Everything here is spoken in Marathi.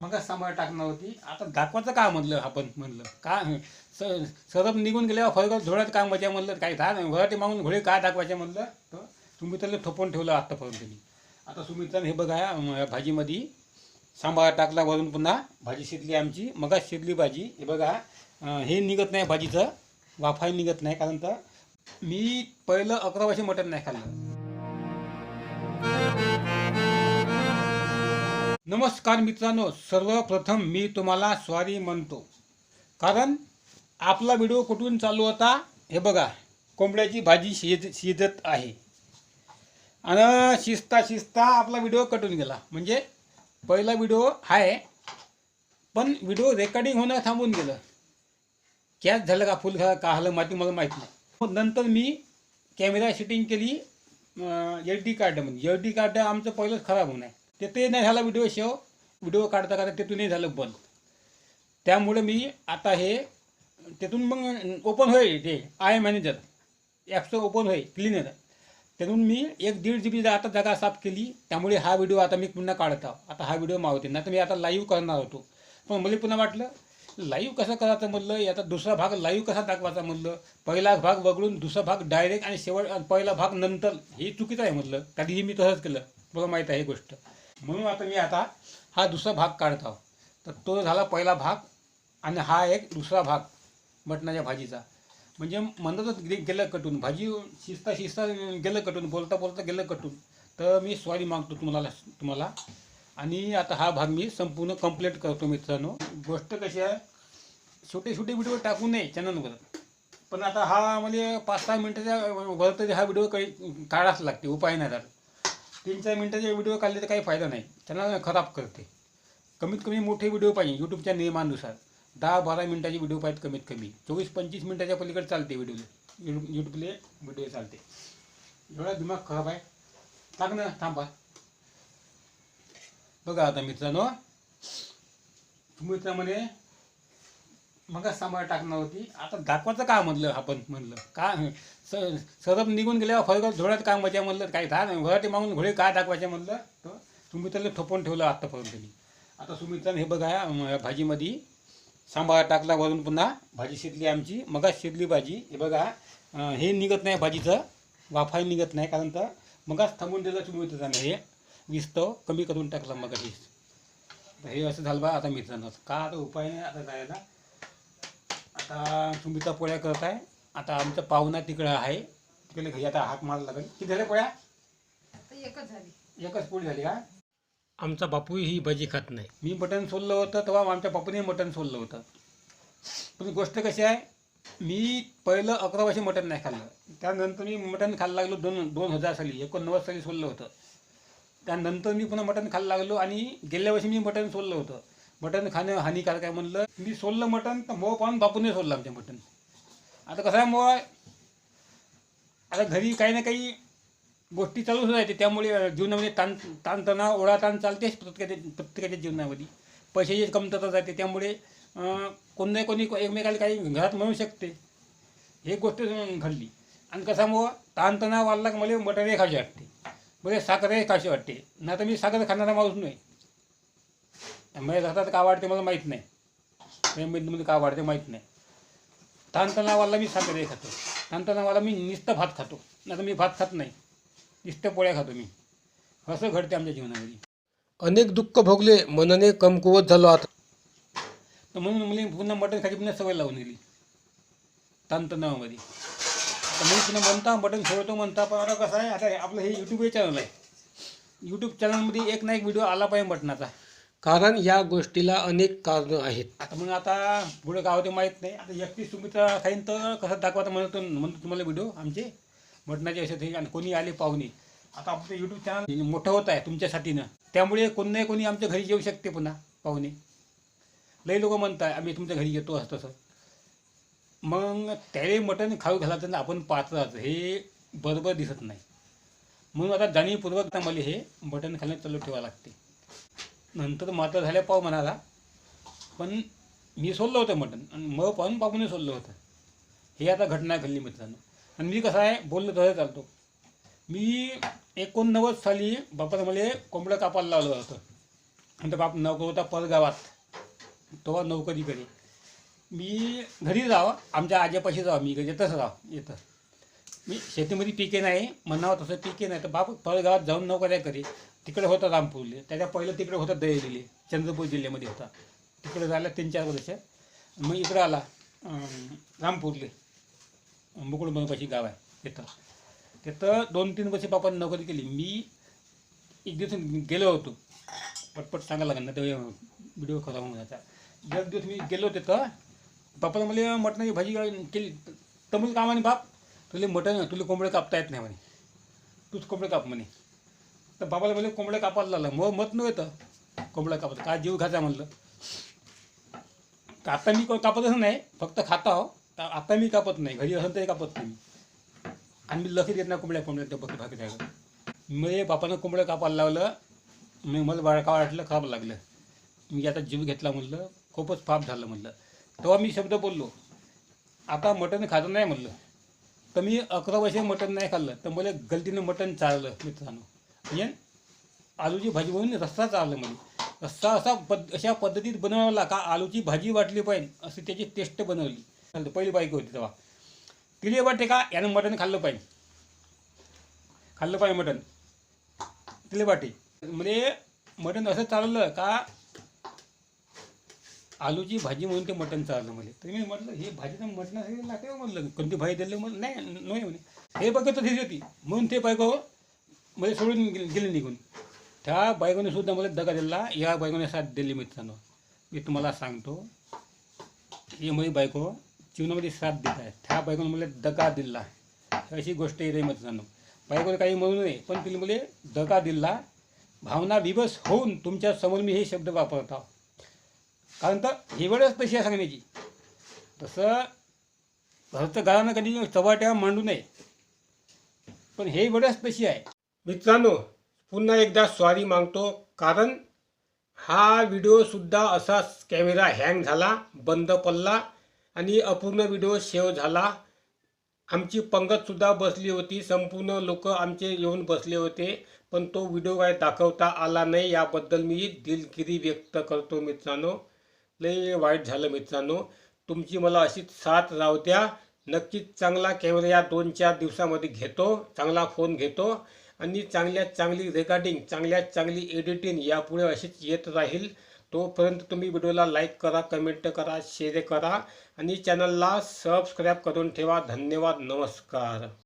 मग सांभाळ टाकणार होती. आता दाखवायचं का म्हणलं आपण म्हणलं? का स सरप निघून गेल्यावर फरक झोळ्यात काय मजा म्हणलं काही धा घराटी मागून घोडे काय दाखवायचे म्हणलं? तर तुम्ही ठोपून ठेवलं आत्तापर्यंत मी आता सुमित्राने हे बघा भाजीमध्ये सांबार टाकला वरून पुन्हा. भाजी शिजली आमची. मगाच शिजली भाजी. हे बघा हे निघत नाही भाजीचं. वाफाही निघत नाही कारण तर मी पहिलं अकरा वर्ष मटण नाही खाल्लं. नमस्कार मित्रांनो सर्वप्रथम मी तुम्हाला स्वारी म्हणतो. कारण आपला व्हिडिओ कुठून चालू होता हे बघा कोंबड्याची भाजी शिज शिजत आहे. आणि शिजता शिजता आपला व्हिडिओ कटून गेला. म्हणजे पहिला व्हिडिओ आहे पण व्हिडिओ रेकॉर्डिंग होणं थांबून गेलं. कॅच झालं का फुल झालं का आलं माहिती मला माहीत नाही. नंतर मी कॅमेरा शूटिंग केली एच डी कार्ड म्हणजे एच डी कार्ड आमचं पहिलंच खराब होणार आहे. ते ते नाही झालं व्हिडिओ शेव व्हिडिओ काढता काढता तेथूनही झालं बंद. त्यामुळे मी आता हे त्यातून मग ओपन होईल ते आय मॅनेजर ॲपचं ओपन होईल क्लिनर त्यातून मी एक दीड जी बी आता जागा साफ केली. त्यामुळे हा व्हिडिओ आता मी पुन्हा काढत. आहो आता हा व्हिडिओ मावते. नाही तर मी आता लाईव्ह करणार होतो. पण मला पुन्हा वाटलं लाईव्ह कसं करायचं म्हणलं? याचा दुसरा भाग लाईव्ह कसा दाखवायचा म्हणलं? पहिला भाग वगळून दुसरा भाग डायरेक्ट आणि शेवट पहिला भाग नंतर. हे चुकीचं आहे म्हटलं कधीही मी तसंच केलं. मला माहीत आहे ही गोष्ट. म्हणून आता मी आता हा दुसरा भाग काढत आहो तर तो झाला पहिला भाग आणि हा एक दुसरा भाग मटणाच्या भाजीचा. म्हणजे म्हणतच गे गेलं कटून. भाजी शिजता शिजता गेलं कटून बोलता बोलता गेलं कटून. तर मी सॉरी मागतो तुम्हाला तुम्हाला. आणि आता हा भाग मी संपूर्ण कंप्लीट करतो मित्रांनो. गोष्ट कशी आहे छोटे छोटे व्हिडिओ टाकू नये चॅनलवर पण आता हा म्हणजे पाच सहा मिनटाच्या वर तरी हा व्हिडिओ काही काढाच लागते उपाय नाही तर तीन चार मिनटाचे व्हिडिओ काढले तर काही फायदा नाही. त्यांना खराब करते. कमीत कमी मोठे व्हिडिओ पाहिजे यूट्यूबच्या नियमानुसार. दहा बारा मिनटाचे व्हिडिओ पाहिजेत कमीत कमी. चोवीस पंचवीस मिनटाच्या पलीकडे चालते व्हिडिओ यूट्यूब यूट्यूबले व्हिडिओ चालते. एवढा दिमाग खराब आहे. टाक ना थांबा. बघा आता मित्रांनो. मित्रामध्ये मग सांभाळ टाकणार होती. आता दाखवायचं का म्हणलं आपण म्हणलं? का स सरप निघून गेल्यावर फरक झोळ्यात काय मजा म्हणलं? काही दहा घराटी मागून घोडे काय दाखवायचे म्हणलं? तर तुम्ही त्याला ठेवलं आत्तापर्यंत मी. आता सुमित्रानं हे बघा भाजीमध्ये सांबार टाकला वरून पुन्हा भाजी शिजली आमची. मग शिजली भाजी. हे बघा हे निघत नाही भाजीचं. वाफाही निघत नाही कारण तर मगाच थांबून दिलं तुम्ही हे. विस्तव कमी करून टाकलं मगाशी हे असं झालं बा आता मित्रांनाच का आता उपाय नाही आता जायला. आता सुमिता पोळ्या करत आहे आता आमचा पाहुणा तिकडं आहे. तिकडे घरी आता हाक मारायला लागेल. किती झाल्या पोळ्या? एकच झाली. एकच पोळी झाली का? आमचा बापू ही भाजी खात नाही. मी मटण सोललं होतं तेव्हा आमच्या बापूने मटण सोललं होतं. पण गोष्ट कशी आहे मी पहिलं अकरा वर्ष मटण नाही खाल्लं. त्यानंतर मी मटण खायला लागलो दोन दोन हजार साली एकोणनव्वद साली सोललं होतं. त्यानंतर मी पुन्हा मटण खायला लागलो आणि गेल्या वर्षी मी मटण सोललं होतं. मटण खाणं हानिकारक आहे म्हणलं. मी सोललं मटण तर मोह पाहून बापूने सोडलं आमच्या मटण आता कसं आहे मग आता घरी काही ना काही गोष्टी चालूच राहते. त्यामुळे जीवनामध्ये ताण ताणतणाव ओढाताण चालतेच प्रत्येकाच्या प्रत्येकाच्या जीवनामध्ये. पैशाची कमतरता जाते. त्यामुळे कोण नाही कोणी एकमेकाला काही घरात म्हणू शकते. हे गोष्ट घडली. आणि कशामुळं ताणतणाव वाढला की मला मटनही खाशी वाटते. मला साखरही खाशी वाटते. नाही तर मी साखर खाणारा माणूस नाही. माझ्या हातात का वाढते मला माहीत नाही. मध्ये का वाढते माहीत नाही. ताणतणावाला मी साखरही खातो. ताणतणावाला मी नुसतं भात खातो. नाही तर मी भात खात नाही. नुसतं पोळ्या खातो मी. असं घडते आमच्या जीवनामध्ये. अनेक दुःख भोगले मनाने कमकुवत झालो आता. तर म्हणून मला पुन्हा मटण खायची पुन्हा सवय लावून गेली ताणतणावामध्ये. तर मी पुन्हा म्हणता मटण सोडतो म्हणता पण आता कसं आहे आता आपलं हे यूट्यूब हे चॅनल आहे. यूट्यूब चॅनलमध्ये एक ना एक व्हिडिओ आला पाहिजे मटणाचा. कारण या गोष्टीला अनेक कारणं आहेत. आता म्हणून आता पुढे गाव ते माहीत नाही. आता एकतीस तुम्ही तर खाईन तर कसं दाखवता म्हणतो म्हणतो तुम्हाला व्हिडिओ आमचे. मटणाचे असे ते आणि कोणी आले पाहुणे. आता आपलं यूट्यूब चॅनल मोठं होत आहे तुमच्यासाठीनं. त्यामुळे कोण नाही कोणी आमच्या घरी येऊ शकते पुन्हा पाहुणे. लई लोक म्हणताय आम्ही तुमच्या घरी येतो असं तसं. मग त्याला मटण खाऊ घालायचं ना आपण पाहतच हे बरोबर दिसत नाही. म्हणून आता जाणीवपूर्वक मला हे मटण खाण्यात चालू ठेवावं लागते. नंतर मात्र झाल्या पाव म्हणाला पण मी सोडलं होतं मटण आणि मग पाहून बाबूने सोडलं होतं. हे आता घटना घडली मित्रांनो. आणि मी कसं आहे बोललो तसं चालतो. मी एकोणनव्वद साली बापानं मला कोंबडं कापायला लावलं होतं. नंतर बाप नोकर होता परगावात. तो नोकरीकडे मी घरी जावं आमच्या आज्यापाशी जावं मी घरी येतच राव येतं मी शेतीमध्ये पिके नाही म्हणावं तसं पिके नाही. तर बाप परगावात जाऊन नोकऱ्या करी. तिकडे होता रामपूरले. त्याच्या पहिलं तिकडे होता दहिलेले. चंद्रपूर जिल्ह्यामध्ये होता. तिकडे जायला तीन चार वर्ष. मग इकडं आला रामपूरले. मुकुडमनपाशी गाव आहे तिथं. तिथं दोन तीन वर्ष बापाने नोकरी केली. मी एक दिवस गेलो होतो. पटपट सांगायला लागेल ना ते व्हिडिओ खरा होऊन जायचा. एक दिवस मी गेलो तिथं. बापाला मला मटणाची भाजी केली. तर मग कामाने बाप? तुला मटण तुला कोंबडे कापता येत नाही म्हणे. तूच कोंबडे काप म्हणे. तर बाबाला म्हणजे कोंबड्या कापायला लागलं. मग मत नव्हतं कोंबड्या कापत. काय जीव खायचा म्हणलं. तर आता मी कापतच नाही फक्त खाता हो. तर आता मी कापत नाही. घरी असेल तरी कापत नाही आणि मी लक्ष देत नाही कोंबड्या कोंबड्या त्या बघ द्यायला म्हणजे बापानं कोंबड्या कापायला लावलं. मी मला बाळका वाटलं खराब लागलं. मी आता जीव घेतला म्हणलं. खूपच पाप झालं म्हणलं. तेव्हा मी शब्द बोललो. आता मटण खातं नाही म्हणलं. तर मी अकरा वर्ष मटण नाही खाल्लं. तर मला गलतीनं मटण चाललं मित्रांनो. ये आलूची भाजी बनवून रस्सा चाललं म्हणजे. रस्सा असा पद अशा पद्धतीत बनवला का आलूची भाजी वाटली पाहिजे अशी त्याची टेस्ट बनवली. चालतं पहिली बायको होती तेव्हा. तिला वाटते का यानं मटण खाल्लं पाहिजे. खाल्लं पाहिजे मटण. तिला वाटे. म्हणजे मटण असं चाललं का आलूची भाजी म्हणून ते मटण चाललं म्हणजे तर मी म्हटलं हे भाजी तर मटणासाठी लागते म्हटलं म्हणलं कोणती भाजी दिली म्हणलं नाही नाही म्हणे. हे बघत होती म्हणून ते बायको म्हणजे सोडून गेले गेले निघून. त्या बायकोने सुद्धा मला दगा दिला. या बायकोने साथ दिली मित्रांनो. मी तुम्हाला सांगतो ही माझी बायको जीवनामध्ये साथ देत आहे. त्या बायकोने मला दगा दिला. अशी गोष्ट येते मित्रांनो. बायकोने काही म्हणू नये पण तिने मला दगा दिला. भावना विवश होऊन तुमच्यासमोर मी हे शब्द वापरत आहो. कारण तर ही वेळच तशी आहे सांगण्याची. तसं घरचं घरानं कधी चव्हाट्या मांडू नये. पण हे वेळच तशी आहे. मित्रांनो पुन्हा एकदा सॉरी मागतो कारण हा व्हिडिओसुद्धा असाच कॅमेरा हँग झाला बंद पडला आणि अपूर्ण व्हिडिओ सेव्ह झाला. आमची पंगतसुद्धा बसली होती संपूर्ण लोक आमचे येऊन बसले होते पण तो व्हिडिओ काय दाखवता आला नाही याबद्दल मी दिलगिरी व्यक्त करतो मित्रांनो. लई वाईट झालं मित्रांनो. तुमची मला अशीच साथ राहू द्या. नक्कीच चांगला कॅमेरा या दोन चार दिवसामध्ये घेतो चांगला फोन घेतो. आणि चांगल्यात चांगली रेकॉर्डिंग चांगल्यात चांगली एडिटिंग यापुढे अशीच येत राहील. तोपर्यंत तुम्ही व्हिडिओला लाईक करा कमेंट करा शेअर करा आणि चॅनलला सबस्क्राईब करून ठेवा. धन्यवाद नमस्कार.